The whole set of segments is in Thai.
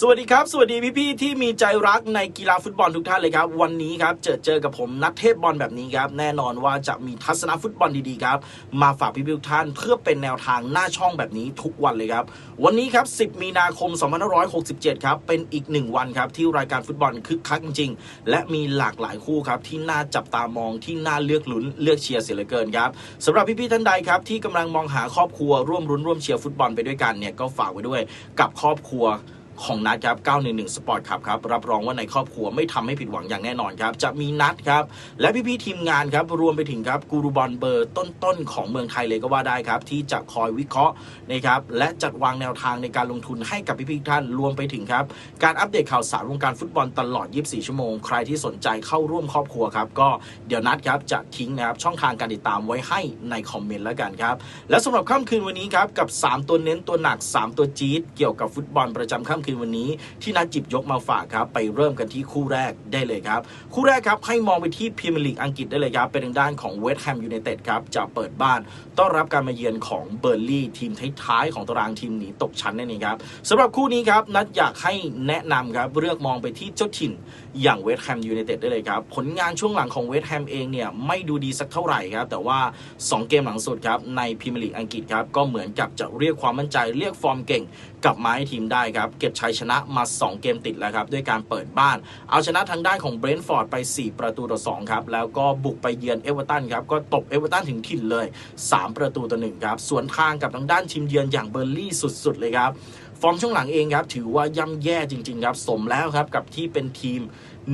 สวัสดีครับ สวัสดีพี่ๆที่มีใจรักในกีฬาฟุตบอลทุกท่านเลยครับ วันนี้ครับเจอเจอกับผมนัทเทพบอลแบบนี้ครับ แน่นอนว่าจะมีทัศนฟุตบอลดีๆครับ มาฝากพี่ๆทุกท่านเพื่อเป็นแนวทางหน้าช่องแบบนี้ทุกวันเลยครับ วันนี้ครับ 10 มีนาคม 2567 ครับ เป็นอีกหนึ่งวันครับ ที่รายการฟุตบอลคึกคักจริงๆ และมีหลากหลายคู่ครับที่น่าจับตามองที่น่าเลือกลุ้นเลือกเชียร์เสียเหลือเกินครับสำหรับพี่ๆท่านใดครับที่กำลังมองหาครอบครัวร่วมรุ้นร่วมเชียร์ฟุตบอลไปด้วยกันเนี่ยก็ฝากไว้ด้วยกับครอบครัว ของนัดครับ 911 Sport ครับครับ รับรองว่าในครอบครัวไม่ทำให้ผิดหวังอย่างแน่นอนครับ จะมีนัดครับ และพี่ๆทีมงานครับ รวมไปถึงครับกูรูบอลเบอร์ต้นๆ ของเมืองไทยเลยก็ว่าได้ครับ ที่จะคอยวิเคราะห์นะครับและจัดวางแนวทางในการลงทุนให้กับพี่ๆท่านรวมไปถึงครับ การอัปเดตข่าวสารวงการฟุตบอลตลอด 24 ชั่วโมง ใครที่สนใจเข้าร่วมครอบครัวครับก็เดี๋ยวนัดครับจะทิ้งนะครับช่องทางการติดตามไว้ให้ในคอมเมนต์แล้วกันครับและสำหรับค่ำคืนวันนี้ครับกับ 3 ตัวเน้นตัวหนัก 3 ตัวจี๊ดเกี่ยวกับฟุตบอลประจำค่ำคืนวันนี้ ที่นัดจิบยกมาฝากครับ ไปเริ่มกันที่คู่แรกได้เลยครับ คู่แรกครับให้มองไปที่พรีเมียร์ลีกอังกฤษได้เลยครับ เป็นทางด้านของเวสต์แฮมยูไนเต็ดครับจะเปิดบ้านต้อนรับการมาเยือนของเบอร์ลี่ทีมท้ายๆของตารางทีมหนีตกชั้นนั่นเองครับสำหรับคู่นี้ครับนัดอยากให้แนะนำครับเลือกมองไปที่เจ้าถิ่นอย่างเวสต์แฮมยูไนเต็ดได้เลยครับผลงานช่วงหลังของเวสต์แฮมเองเนี่ยไม่ดูดีสักเท่าไหร่ครับแต่ว่า 2 เกมหลังสุดครับในพรีเมียร์ลีกอังกฤษครับก็เหมือนกับจะเรียกความมั่นใจเรียกฟอร์มเก่ง กลับมาให้ทีมได้ครับ เก็บชัยชนะมา 2 เกมติดแล้วครับ ด้วยการเปิดบ้าน เอาชนะทางด้านของเบรนท์ฟอร์ดไป 4 ประตูต่อ 2 ครับ แล้วก็บุกไปเยือนเอเวอร์ตันครับ ก็ตบเอเวอร์ตันถึงถิ่นเลย 3 ประตูต่อหนึ่งครับ สวนทางกับทางด้านทีมเยือนอย่างเบอร์ลี่สุดๆเลยครับ ฟอร์มช่วงหลังเองครับ ถือว่าย่ำแย่จริง ๆ ครับ สมแล้วครับกับที่เป็นทีม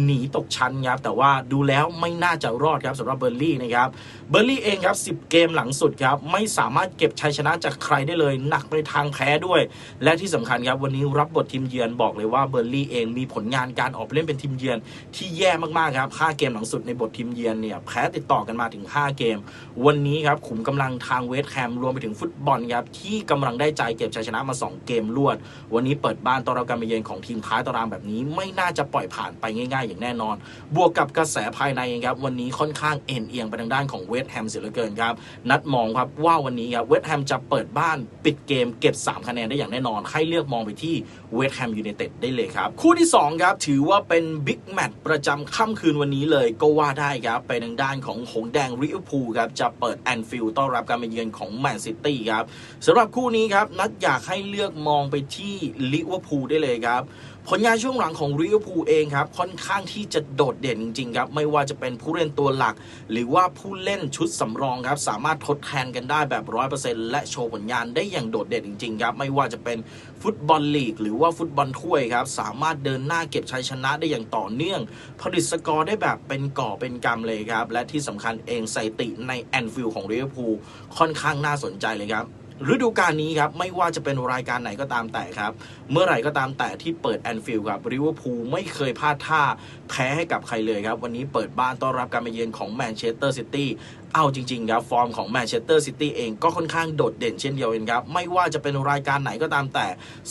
หนีตกชั้นครับแต่ว่าดูแล้วไม่น่าจะรอดครับสำหรับเบอร์ลี่นะครับเบอร์ลี่เองครับ 10 เกมหลังสุดครับ ไม่สามารถเก็บชัยชนะจากใครได้เลย หนักไปทางแพ้ด้วย และที่สำคัญครับ วันนี้รับบททีมเยือนบอกเลยว่าเบอร์ลี่เองมีผลงานการออกไปเล่นเป็นทีมเยือนที่แย่มากๆครับ5เกมหลังสุดในบททีมเยือนเนี่ยแพ้ติดต่อกันมาถึง 5 เกม วันนี้ครับขุมกำลังทางเวสต์แฮมรวมไปถึงฟุตบอลครับที่กำลังได้ใจเก็บชัยชนะมา 2 เกมรวดวันนี้เปิดบ้านต้อนรับการมาเยือนของทีมท้ายตารางแบบนี้ ไม่น่าจะปล่อยผ่านไปง่าย ๆ อย่างแน่นอน บวกกับกระแสภายในครับวันนี้ค่อนข้างเอ็นเอียงไปทางด้านของเวสต์แฮมเสียเหลือเกินครับนัดมองครับว่าวันนี้ครับเวสต์แฮมจะเปิดบ้านปิดเกมเก็บ 3 คะแนนได้อย่างแน่นอนให้เลือกมองไปที่เวสต์แฮมยูไนเต็ดได้เลยครับคู่ที่2ครับถือว่าเป็นบิ๊กแมตช์ประจำค่ำคืนวันนี้เลยก็ว่าได้ครับไปทางด้านของหงแดงริเวอร์พูลครับจะเปิดแอนฟิลด์ต้อนรับการมาเยือนของแมนซิตี้ครับสำหรับคู่นี้ครับนัดอยากให้เลือกมองไปที่ลิเวอร์พูลได้เลยครับ ผลงานช่วงหลังของลิเวอร์พูลเองครับ ค่อนข้างที่จะโดดเด่นจริงๆครับ ไม่ว่าจะเป็นผู้เล่นตัวหลัก หรือว่าผู้เล่นชุดสำรองครับ สามารถทดแทนกันได้แบบ 100%และโชว์ผลงานได้อย่างโดดเด่นจริงๆครับ ไม่ว่าจะเป็นฟุตบอลลีก หรือว่าฟุตบอลถ้วยครับ สามารถเดินหน้าเก็บชัยชนะได้อย่างต่อเนื่องผลิตสกอร์ได้แบบเป็นก่อเป็นกำเลยครับ และที่สำคัญเองสถิติในแอนฟิลด์ของลิเวอร์พูลค่อนข้างน่าสนใจเลยครับ ฤดูกาลนี้ครับ ไม่ว่าจะเป็นรายการไหนก็ตามแต่ครับ เมื่อไหร่ก็ตามแต่ที่เปิดแอนฟิลด์ครับริเวอร์พูลไม่เคยพลาดท่าแพ้ให้กับใครเลยครับ วันนี้เปิดบ้านต้อนรับการมาเยือนของแมนเชสเตอร์ซิตี้เอาจริงๆครับฟอร์มของแมนเชสเตอร์ซิตี้เองก็ค่อนข้างโดดเด่นเช่นเดียวกันครับ ไม่ว่าจะเป็นรายการไหนก็ตามแต่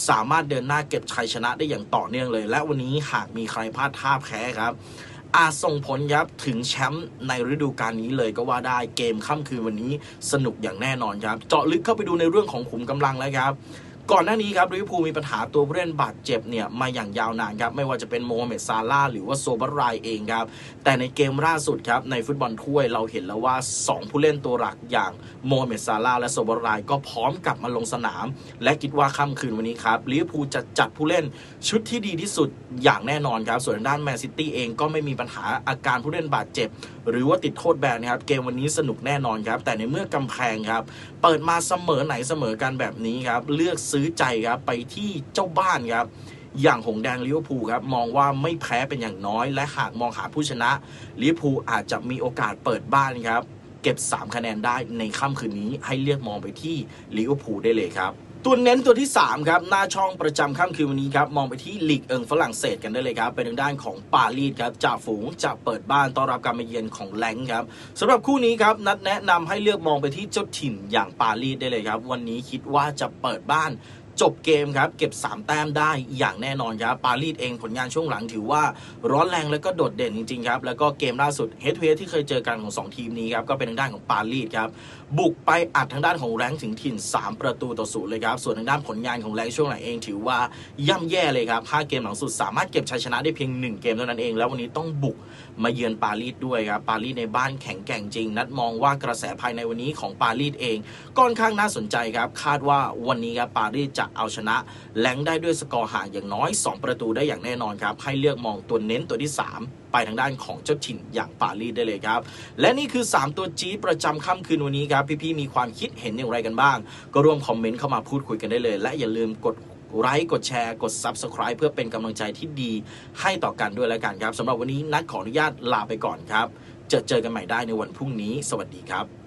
สามารถเดินหน้าเก็บชัยชนะได้อย่างต่อเนื่องเลย และวันนี้หากมีใครพลาดท่าแพ้ครับ อาจส่งผลครับถึงแชมป์ในฤดูกาลนี้เลยก็ว่าได้เกมค่ำคืนวันนี้สนุกอย่างแน่นอนครับ เจาะลึกเข้าไปดูในเรื่องของขุมกำลังแล้วครับ ก่อนหน้านี้ครับลิเวอร์พูลมีปัญหาตัวผู้เล่นบาดเจ็บเนี่ยมาอย่างยาวนานครับไม่ว่าจะเป็นโมฮัมเหม็ดซาลาหรือว่าโซบารายเองครับแต่ในเกมล่าสุดครับในฟุตบอลถ้วยเราเห็นแล้วว่า 2 ผู้เล่นตัวหลักอย่างโมฮัมเหม็ดซาลาและโซบารายก็พร้อมกลับมาลงสนาม และคิดว่าค่ำคืนวันนี้ครับลิเวอร์พูลจะจัดผู้เล่นชุดที่ดีที่สุดอย่างแน่นอนครับส่วนทางด้านแมนซิตี้เองก็ไม่มีปัญหาอาการผู้เล่นบาดเจ็บ หรือว่าติดโทษแบนนะครับเกมวันนี้สนุกแน่นอนครับแต่ในเมื่อกำแพงครับเปิดมาเสมอไหนเสมอกันแบบนี้ครับเลือกซื้อใจครับไปที่เจ้าบ้านครับอย่างหงแดงลิเวอร์พูลครับมองว่าไม่แพ้เป็นอย่างน้อย และหากมองหาผู้ชนะลิเวอร์พูลอาจจะมีโอกาสเปิดบ้านครับ เก็บ 3 คะแนนได้ในค่ำคืนนี้ให้เลือกมองไปที่ลิเวอร์พูลได้เลยครับ ตัวเน้นตัวที่ 3 ครับ หน้าช่องประจำค่ำคืนวันนี้ครับ มองไปที่ลีกเอิงฝรั่งเศสกันได้เลยครับ เป็นทางด้านของปารีสครับจ่าฝูงจะเปิดบ้านต้อนรับการมาเยือนของแลงครับสำหรับคู่นี้ครับ นัดแนะนำให้เลือกมองไปที่เจ้าถิ่นอย่างปารีสได้เลยครับ วันนี้คิดว่าจะเปิดบ้าน จบเกมครับเก็บ 3 แต้มได้อย่างแน่นอนครับปารีสเองผลงานช่วงหลังถือว่าร้อนแรงแล้วก็โดดเด่นจริงๆครับแล้วก็เกมล่าสุดเฮดเ a ที่เคยเจอกันของ 2 ทีมนี้ครับก็เป็นทางด้านของปารีสครับบุกไปอัดทางด้านของแรงถึงถิ่น 3 ประตูต่อศูนย์เลยครับส่วนทางด้านผลงานของแรงช่วงหลังเองถือว่าย่ำแย่เลยครับ5เกมหลังสุดสามารถเก็บชัยชนะได้เพียง 1 เกมเท่านั้นเองแล้ววันนี้ต้องบุกมาเยือนปารีสด้วยครับปารีสในบ้านแข็งแกร่งจริง นัดมองว่ากระแสภายในวันนี้ของปารีสเองก็ค่อนข้างน่าสนใจครับคาดว่าวันนี้ครับปารีสจะเอาชนะ แลงได้ด้วยสกอร์ห่างอย่างน้อย 2 ประตูได้อย่างแน่นอนครับ ให้เลือกมองตัวเน้นตัวที่ 3 ไปทางด้านของเจ้าถิ่นอย่างปารีสได้เลยครับ และนี่คือ 3 ตัวจี๊ดประจำค่ำคืนวันนี้ครับ พี่ๆมีความคิดเห็นอย่างไรกันบ้าง ก็ร่วมคอมเมนต์เข้ามาพูดคุยกันได้เลย และอย่าลืมกดไลค์กดแชร์ กด Subscribe เพื่อเป็นกำลังใจที่ดีให้ต่อกันด้วยแล้วกันครับสำหรับวันนี้นัดขออนุญาตลาไปก่อนครับจอเจอกันใหม่ได้ในวันพรุ่งนี้ สวัสดีครับ